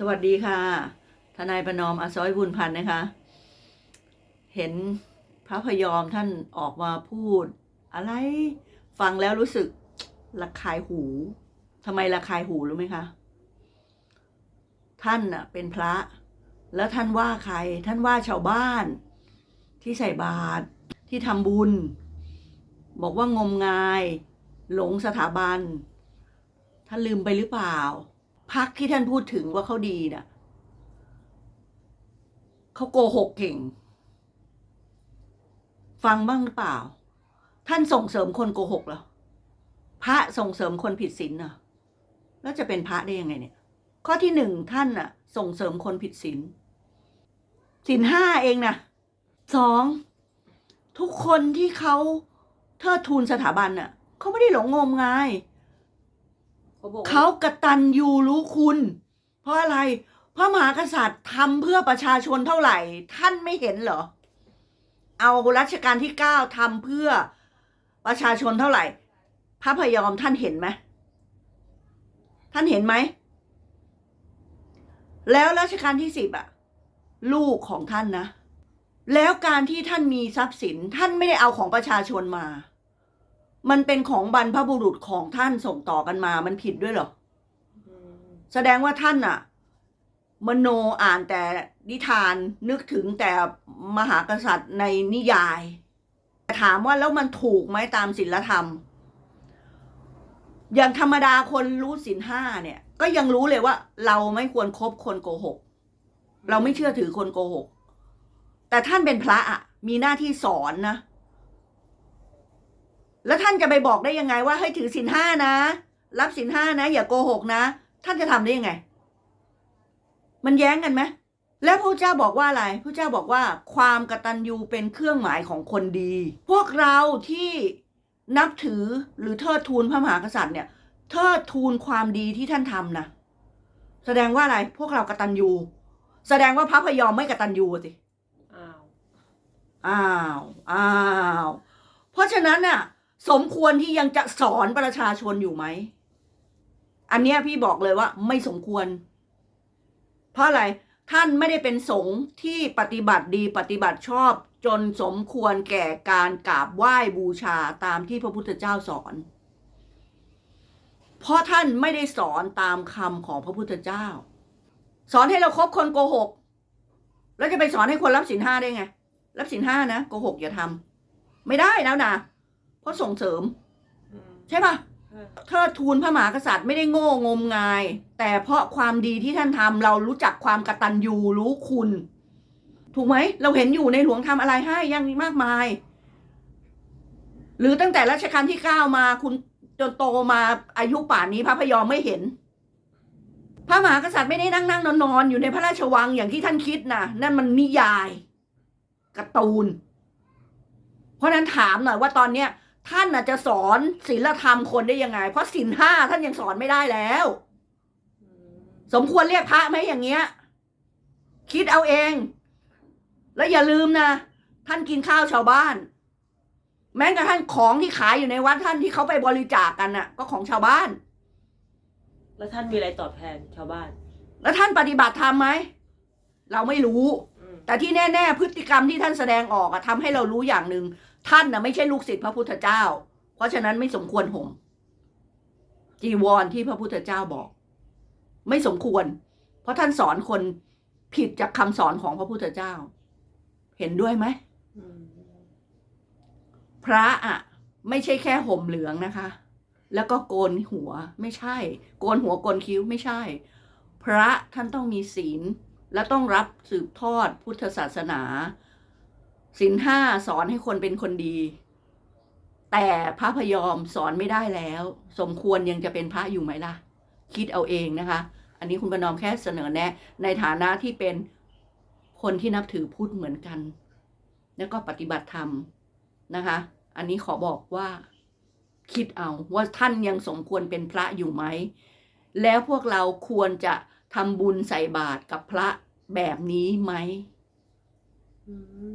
สวัสดีค่ะ ทนายประนอมอซอยบุญพันธ์นะคะ เห็นพระพยอมท่านออกมาพูด อะไรฟังแล้วรู้สึกระคายหูทำไมระคายหูรู้ไหมคะ ท่านน่ะเป็นพระ แล้วท่านว่าใคร ท่านว่าชาวบ้าน ที่ใส่บาตรที่ทำบุญ บอกว่างมงาย หลงสถาบัน ท่านลืมไปหรือเปล่า พักที่ท่านพูดถึงว่าเขาดีน่ะเขาโกหกเก่ง ฟังบ้างหรือเปล่า ท่านส่งเสริมคนโกหกเหรอพระส่งเสริมคนผิดศีลเหรอแล้วจะเป็นพระได้ยังไงเนี่ย ข้อที่หนึ่งท่านน่ะส่งเสริมคนผิดศีลศีลห้าเองนะสองทุกคนที่เขาเทิดทูนสถาบันน่ะเขาไม่ได้หลงงมงาย เขาบอกว่เขากตัญญูรู้คุณ เพราะอะไร พระมหากษัตริย์ทำเพื่อประชาชนเท่าไหร่ ท่านไม่เห็นเหรอ เอารัชกาลที่เก้าทำเพื่อประชาชนเท่าไหร่ พระพยอมท่านเห็นไหมท่านเห็นไหม แล้วรัชกาลที่สิบอะลูกของท่านนะ แล้วการที่ท่านมีทรัพย์สินท่านไม่ได้เอาของประชาชนมา มันเป็นของบรรพบุรุษของท่านส่งต่อกันมา มันผิดด้วยเหรอ แสดงว่าท่านอะมโนอ่านแต่นิทานนึกถึงแต่มหากษัตริย์ในนิยาย ถามว่าแล้วมันถูกไหมตามศีลธรรม อย่างธรรมดาคนรู้ศีลห้าเนี่ย ก็ยังรู้เลยว่า เราไม่ควรครบคนโกหก เราไม่เชื่อถือคนโกหก แต่ท่านเป็นพระอะมีหน้าที่สอนนะ แล้วท่านจะไปบอกได้ยังไงว่าให้ถือศีลห้านะ รับศีลห้านะ อย่าโกหกนะ ท่านจะทำได้ยังไง มันแย้งกันไหมแล้วพระเจ้าบอกว่าอะไรพระเจ้าบอกว่า ความกตัญญูเป็นเครื่องหมายของคนดี พวกเราที่นับถือหรือเทิดทูนพระมหากษัตริย์เนี่ย เทิดทูนความดีที่ท่านทำนะแสดงว่าอะไร พวกเรากตัญญู แสดงว่าพระพยอมไม่กตัญญูสิอ้าวอ้าวอ้าวเพราะฉะนั้นน่ะ สมควรที่ยังจะสอนประชาชนอยู่ไหม อันเนี้ยพี่บอกเลยว่าไม่สมควร เพราะอะไรท่านไม่ได้เป็นสงฆ์ที่ปฏิบัติดีปฏิบัติชอบจนสมควรแก่การกราบไหว้บูชาตามที่พระพุทธเจ้าสอน เพราะท่านไม่ได้สอนตามคำของพระพุทธเจ้า สอนให้เราครบคนโกหก แล้วจะไปสอนให้คนรับสินห้าได้ไง รับสินห้านะโกหกอย่าทำไม่ได้แล้วนะ เพราะส่งเสริมอืมใช่ปะใช่เทิดทูนพระมหากษัตริย์ไม่ได้โง่งมงาย แต่เพราะความดีที่ท่านทำเรารู้จักความกตัญญูรู้คุณ ถูกไหม เราเห็นอยู่ในหลวงทำอะไรให้ยังมีมากมาย หรือตั้งแต่รัชกาลที่เก้ามาคุณจนโตมาอายุป่านนี้พระพยอมไม่เห็น พระมหากษัตริย์ไม่ได้นั่งนั่งนอนนอนอยู่ในพระราชวังอย่างที่ท่านคิดนะนั่นมันนิยายการ์ตูน เพราะฉะนั้นถามหน่อยว่าตอนเนี้ย ท่านน่ะจะสอนศีลธรรมคนได้ยังไง เพราะศีลห้าท่านยังสอนไม่ได้แล้วอืมสมควรเรียกพระไหมอย่างเงี้ย คิดเอาเอง แล้วอย่าลืมนะ ท่านกินข้าวชาวบ้าน แม้กระทั่งของที่ขายอยู่ในวัดท่านที่เขาไปบริจาคกันน่ะ ก็ของชาวบ้าน แล้วท่านมีอะไรตอบแทนชาวบ้าน แล้วท่านปฏิบัติธรรมไหมเราไม่รู้อืมแต่ที่แน่ ๆ พฤติกรรมที่ท่านแสดงออกอะทำให้เรารู้อย่างหนึ่ง ท่านนะไม่ใช่ลูกศิษย์พระพุทธเจ้า เพราะฉะนั้นไม่สมควรห่มจีวรที่พระพุทธเจ้าบอก ไม่สมควร เพราะท่านสอนคนผิดจากคำสอนของพระพุทธเจ้า เห็นด้วยไหมอืมพระอะ ไม่ใช่แค่ห่มเหลืองนะคะ แล้วก็โกนหัวไม่ใช่ โกนหัวโกนคิ้วไม่ใช่ พระท่านต้องมีศีลและต้องรับสืบทอดพุทธศาสนา ศีลห้าสอนให้คนเป็นคนดี แต่พระพยอมสอนไม่ได้แล้ว สมควรยังจะเป็นพระอยู่ไหมล่ะ คิดเอาเองนะคะ อันนี้คุณประนอมแค่เสนอแนะ ในฐานะที่เป็นคนที่นับถือพุทธเหมือนกัน แล้วก็ปฏิบัติธรรมนะคะ อันนี้ขอบอกว่า คิดเอาว่าท่านยังสมควรเป็นพระอยู่ไหม แล้วพวกเราควรจะทำบุญใส่บาตรกับพระแบบนี้ไหมอืม